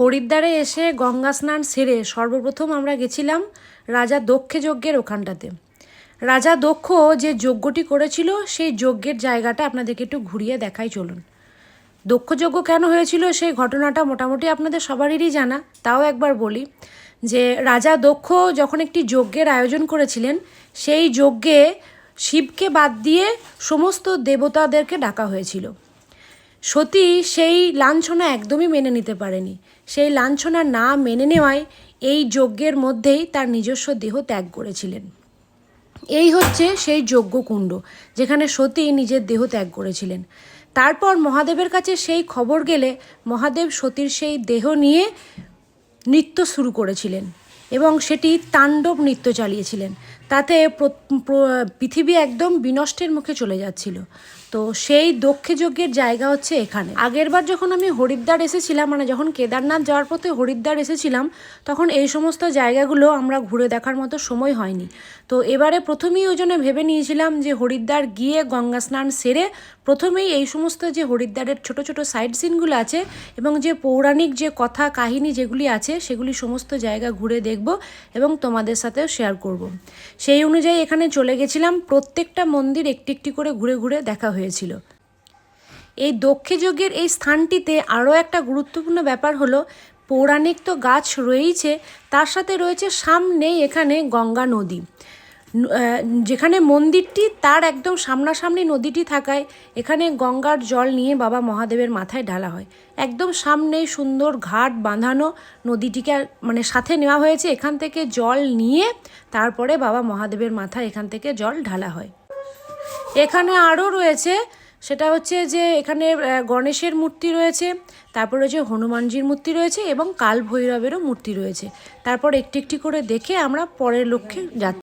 হরিদ্বারে এসে গঙ্গা স্নান সেরে সর্বপ্রথম আমরা গেছিলাম রাজা দক্ষে যজ্ঞের ওখানটাতে। রাজা দক্ষ যে যজ্ঞটি করেছিল, সেই যজ্ঞের জায়গাটা আপনাদেরকে একটু ঘুরিয়ে দেখাই চলুন। দক্ষযজ্ঞ কেন হয়েছিল, সেই ঘটনাটা মোটামুটি আপনাদের সবারই জানা। তাও একবার বলি যে, রাজা দক্ষ যখন একটি যজ্ঞের আয়োজন করেছিলেন, সেই যজ্ঞে শিবকে বাদ দিয়ে সমস্ত দেবতাদেরকে ডাকা হয়েছিল। সতী সেই লাঞ্ছনা একদমই মেনে নিতে পারেনি। সেই লাঞ্ছনা না মেনে নেওয়ায় এই যজ্ঞের মধ্যেই তার নিজস্ব দেহ ত্যাগ করেছিলেন। এই হচ্ছে সেই যজ্ঞকুণ্ড যেখানে সতী নিজের দেহ ত্যাগ করেছিলেন। তারপর মহাদেবের কাছে সেই খবর গেলে মহাদেব সতীর সেই দেহ নিয়ে নৃত্য শুরু করেছিলেন। এবং সেটি তাণ্ডব নৃত্য চালিয়েছিলেন। তাতে পৃথিবী একদম বিনষ্টের মুখে চলে যাচ্ছিল। তো সেই দক্ষে যজ্ঞের জায়গা হচ্ছে এখানে। আগেরবার যখন আমি হরিদ্বার এসেছিলাম মানে যখন কেদারনাথ যাওয়ার পথে হরিদ্বার এসেছিলাম, তখন এই সমস্ত জায়গাগুলো আমরা ঘুরে দেখার মতো সময় হয়নি। তো এবারে প্রথমেই ওই জন্য ভেবে নিয়েছিলাম যে হরিদ্বার গিয়ে গঙ্গা স্নান সেরে প্রথমেই এই সমস্ত যে হরিদ্বারের ছোট ছোট সাইড সিনগুলো আছে এবং যে পৌরাণিক যে কথা কাহিনী যেগুলি আছে, সেগুলি সমস্ত জায়গা ঘুরে দেখব এবং তোমাদের সাথেও শেয়ার করব। সেই অনুযায়ী এখানে চলে গেছিলাম। প্রত্যেকটা মন্দির একটি একটি করে ঘুরে ঘুরে দেখা হয়েছিল। এই দক্ষে যজ্ঞের এই স্থানটিতে আরও একটা গুরুত্বপূর্ণ ব্যাপার হলো, পৌরাণিক তো গাছ রয়েইছে, তার সাথে রয়েছে সামনেই এখানে গঙ্গা নদী। যেখানে মন্দিরটি, তার একদম সামনাসামনি নদীটি থাকায় এখানে গঙ্গার জল নিয়ে বাবা মহাদেবের মাথায় ঢালা হয়। একদম সামনেই সুন্দর ঘাট বাঁধানো নদীটিকে মানে সাথে নেওয়া হয়েছে। এখান থেকে জল নিয়ে তারপরে বাবা মহাদেবের মাথায় এখান থেকে জল ঢালা হয়। এখানে আরও রয়েছে, সেটা হচ্ছে যে এখানে গণেশের মূর্তি রয়েছে, তারপর রয়েছে হনুমানজির মূর্তি রয়েছে এবং কাল ভৈরবেরও মূর্তি রয়েছে। তারপর একটি একটি করে দেখে আমরা পরের লক্ষ্যে যাচ্ছি।